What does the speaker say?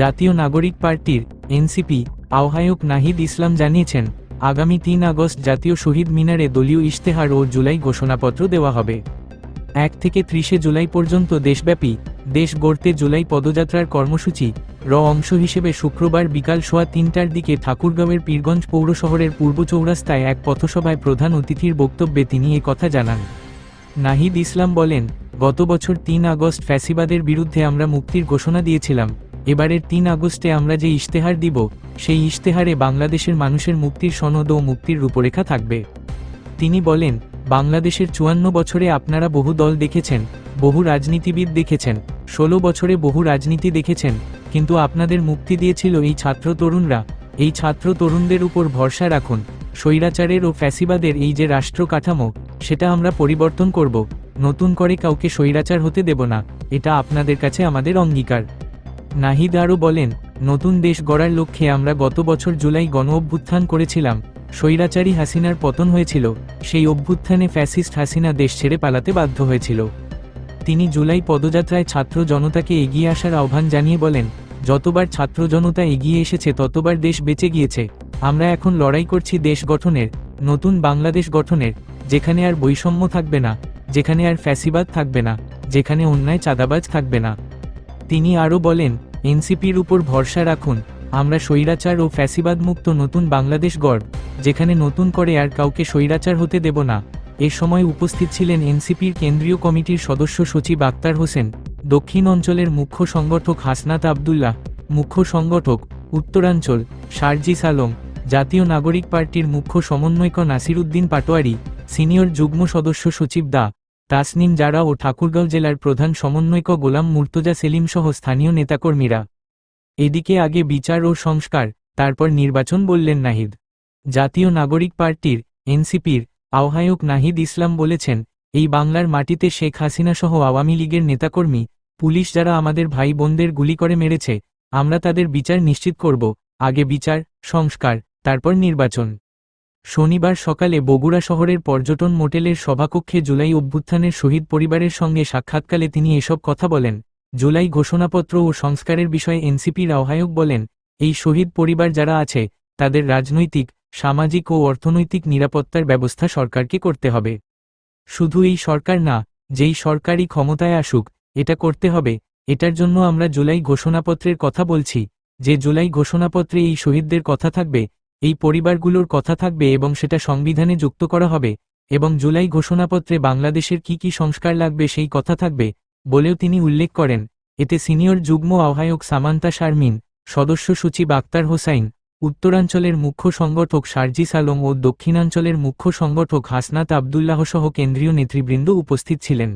জাতীয় নাগরিক পার্টির এনসিপি আহ্বায়ক নাহিদ ইসলাম জানিয়েছেন, আগামী তিন আগস্ট জাতীয় শহীদ মিনারে দলীয় ইশতেহার ও জুলাই ঘোষণাপত্র দেওয়া হবে। এক থেকে ত্রিশে জুলাই পর্যন্ত দেশব্যাপী, দেশ গড়তে জুলাই পদযাত্রার কর্মসূচি, র অংশ হিসেবে শুক্রবার বিকাল সোয়া তিনটার দিকে ঠাকুরগাঁওয়ের পীরগঞ্জ পৌর শহরের পূর্ব চৌরাস্তায় এক পথসভায় প্রধান অতিথির বক্তব্যে তিনি কথা জানান। নাহিদ ইসলাম বলেন, গত বছর তিন আগস্ট ফ্যাসিবাদের বিরুদ্ধে আমরা মুক্তির ঘোষণা দিয়েছিলাম এবারের তিন আগস্টে আমরা যে ইশতেহার দিব, সেই ইশতেহারে বাংলাদেশের মানুষের মুক্তির সনদ ও মুক্তির রূপরেখা থাকবে। তিনি বলেন, বাংলাদেশের চুয়ান্ন বছরে আপনারা বহু দল দেখেছেন, বহু রাজনীতিবিদ দেখেছেন, ষোলো বছরে বহু রাজনীতি দেখেছেন, কিন্তু আপনাদের মুক্তি দিয়েছিল এই ছাত্র তরুণরা। এই ছাত্র তরুণদের উপর ভরসা রাখুন। স্বৈরাচারের ও ফ্যাসিবাদের এই যে রাষ্ট্র কাঠামো, সেটা আমরা পরিবর্তন করব। নতুন করে কাউকে স্বৈরাচার হতে দেব না। এটা আপনাদের কাছে আমাদের অঙ্গীকার। নাহিদ আরও বলেন, নতুন দেশ গড়ার লক্ষ্যে আমরা গত বছর জুলাই গণ অভ্যুত্থান করেছিলাম। স্বৈরাচারী হাসিনার পতন হয়েছিল। সেই অভ্যুত্থানে ফ্যাসিস্ট হাসিনা দেশ ছেড়ে পালাতে বাধ্য হয়েছিল। তিনি জুলাই পদযাত্রায় ছাত্র জনতাকে এগিয়ে আসার আহ্বান জানিয়ে বলেন, যতবার ছাত্র জনতা এগিয়ে এসেছে, ততবার দেশ বেঁচে গিয়েছে। আমরা এখন লড়াই করছি দেশ গঠনের, নতুন বাংলাদেশ গঠনের, যেখানে আর বৈষম্য থাকবে না, যেখানে আর ফ্যাসিবাদ থাকবে না, যেখানে অন্যায় চাঁদাবাজ থাকবে না। তিনি আরও বলেন এনসিপির উপর ভরসা রাখুন, আমরা স্বৈরাচার ও ফ্যাসিবাদ মুক্ত নতুন বাংলাদেশ গড়, যেখানে নতুন করে আর কাউকে স্বৈরাচার হতে দেব না। এ সময় উপস্থিত ছিলেন এনসিপির কেন্দ্রীয় কমিটির সদস্য সচিব আক্তার হোসেন, দক্ষিণ অঞ্চলের মুখ্য সংগঠক হাসনাত আবদুল্লাহ, মুখ্য সংগঠক উত্তরাঞ্চল শারজিস আলম, জাতীয় নাগরিক পার্টির মুখ্য সমন্বয়ক নাসিরুদ্দিন পাটোয়ারি, সিনিয়র যুগ্ম সদস্য সচিব দা তাসনিম জারা ও ঠাকুরগাঁও জেলার প্রধান সমন্বয়ক গোলাম মুর্তজা সেলিম সহ স্থানীয় নেতাকর্মীরা। এদিকে আগে বিচার ও সংস্কার, তারপর নির্বাচন বললেন নাহিদ। জাতীয় নাগরিক পার্টির, এনসিপির, আহ্বায়ক নাহিদ ইসলাম বলেছেন, এই বাংলার মাটিতে শেখ হাসিনা সহ আওয়ামী লীগের নেতাকর্মী, পুলিশ যারা আমাদের ভাই বোনদের গুলি করে মেরেছে, আমরা তাদের বিচার নিশ্চিত করব, আগে বিচার, সংস্কার, তারপর নির্বাচন। শনিবার সকালে বগুড়া শহরের পর্যটন মোটেলের সভাকক্ষে জুলাই অভ্যুত্থানের শহীদ পরিবারের সঙ্গে সাক্ষাৎকালে তিনি এসব কথা বলেন। জুলাই ঘোষণাপত্র ও সংস্কারের বিষয়ে এনসিপির আহ্বায়ক বলেন, এই শহীদ পরিবার যারা আছে, তাদের রাজনৈতিক, সামাজিক ও অর্থনৈতিক নিরাপত্তার ব্যবস্থা সরকারকে করতে হবে। শুধু এই সরকার না, যেই সরকারই ক্ষমতায় আসুক, এটা করতে হবে। এটার জন্য আমরা জুলাই ঘোষণাপত্রের কথা বলছি। যে জুলাই ঘোষণাপত্রে এই শহীদদের কথা থাকবে এই পরিবারগুলোর কথা থাকবে এবং সেটা সংবিধানে যুক্ত করা হবে, এবং জুলাই ঘোষণাপত্রে বাংলাদেশের কি কি সংস্কার লাগবে সেই কথা থাকবে, বলেও তিনি উল্লেখ করেন। এতে সিনিয়র যুগ্ম আহ্বায়ক সামান্তা শারমিন, সদস্য সচিব আক্তার হোসাইন, উত্তরাঞ্চলের মুখ্য সংগঠক শারজিস আলম ও দক্ষিণাঞ্চলের মুখ্য সংগঠক হাসনাত আবদুল্লাহ সহ কেন্দ্রীয় নেতৃবৃন্দ উপস্থিত ছিলেন।